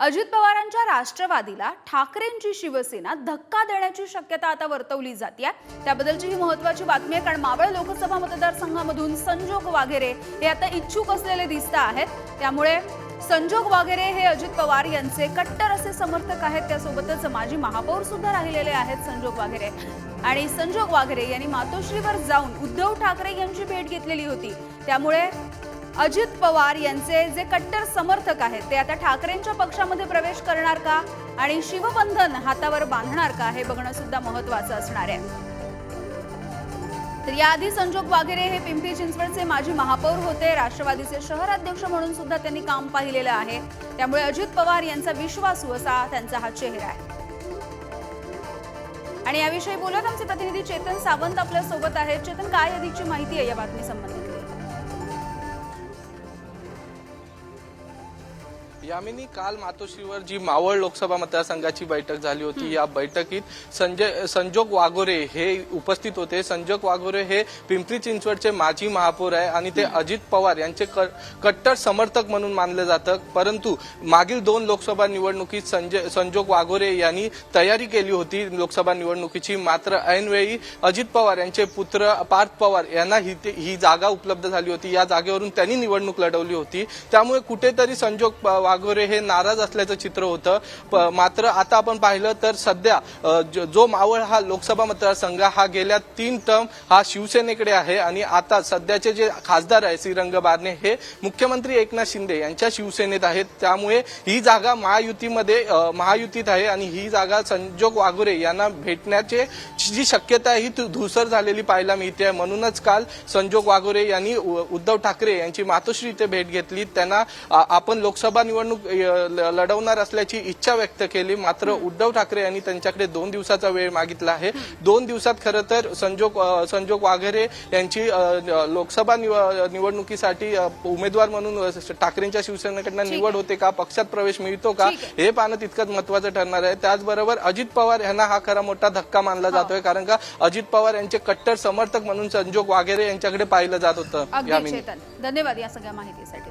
अजित पवारांच्या राष्ट्रवादीला ठाकरेंची शिवसेना धक्का देण्याची शक्यता आता वर्तवली जाते त्याबद्दलची ही महत्वाची बातमी आहे कारण मावळ लोकसभा मतदारसंघामधून संजोग वाघेरे हे आता इच्छुक असलेले दिसत आहेत. त्यामुळे संजोग वाघेरे हे अजित पवार यांचे कट्टर असे समर्थक आहेत. त्यासोबतच माजी महापौर सुद्धा राहिलेले आहेत संजोग वाघेरे. आणि संजोग वाघेरे यांनी मातोश्रीवर जाऊन उद्धव ठाकरे यांची भेट घेतलेली होती. त्यामुळे अजित पवार यांचे जे कट्टर समर्थक आहेत ते आता ठाकरेंच्या पक्षामध्ये प्रवेश करणार का? आणि शिवबंधन हातावर बांधणार का? हे बघणं सुद्धा महत्वाचं असणार आहे. तर याआधी संजोग वाघेरे हे पिंपरी चिंचवडचे माजी महापौर होते. राष्ट्रवादीचे शहराध्यक्ष म्हणून सुद्धा त्यांनी काम पाहिलेलं आहे. त्यामुळे अजित पवार यांचा विश्वासू असा त्यांचा हा चेहरा आहे. आणि याविषयी बोलत आमचे प्रतिनिधी चेतन सावंत आपल्यासोबत आहेत. चेतन काय अधिकची माहिती आहे या बातमी संबंधित यामिनी काल मातोश्रीवर जी मावळ लोकसभा मतदारसंघाची बैठक झाली होती या बैठकीत संजय संजोग वाघोरे हे उपस्थित होते. संजोग वाघोरे हे पिंपरी चिंचवडचे माजी महापौर आहे आणि ते अजित पवार यांचे कट्टर समर्थक म्हणून मानलं जातं परंतु मागील दोन लोकसभा निवडणुकीत संजय संजोग वाघोरे यांनी तयारी केली होती. लोकसभा निवडणुकीची मात्र ऐनवेळी अजित पवार यांचे पुत्र पार्थ पवार यांना ही ही जागा उपलब्ध झाली होती. या जागेवरून त्यांनी निवडणूक लढवली होती. त्यामुळे कुठेतरी संजोग वाघोरे हे नाराज असल्याचं चित्र होतं. मात्र आता आपण पाहिलं तर सध्या जो मावळ हा लोकसभा मतदारसंघ हा गेल्या तीन टर्म हा शिवसेनेकडे आहे आणि आता सध्याचे जे खासदार आहे श्रीरंग बारणे हे मुख्यमंत्री एकनाथ शिंदे यांच्या शिवसेनेत आहेत. त्यामुळे ही जागा महायुतीमध्ये महायुतीत आहे आणि ही जागा संजोग वाघोरे यांना भेटण्याचे जी शक्यता आहे ही धुसर झालेली पाहायला मिळते. म्हणूनच काल संजोग वाघोरे यांनी उद्धव ठाकरे यांची मातोश्री इथे भेट घेतली. त्यांना आपण लोकसभा निवडणूक ल- लढवणार असल्याची इच्छा व्यक्त केली. मात्र उद्धव ठाकरे यांनी त्यांच्याकडे दोन दिवसाचा वेळ मागितला आहे. दोन दिवसात खरं तर संजोग संजोग वाघेरे यांची लोकसभा निव- निवडणुकीसाठी उमेदवार म्हणून ठाकरेंच्या शिवसेनेकडनं निवड होते का पक्षात प्रवेश मिळतो का हे पाहणं तितकंच महत्वाचं ठरणार आहे. त्याचबरोबर अजित पवार यांना हा खरा मोठा धक्का मानला जातोय. कारण का अजित पवार यांचे कट्टर समर्थक म्हणून संजोग वाघेरे यांच्याकडे पाहिलं जात होतं. धन्यवाद या सगळ्या माहितीसाठी.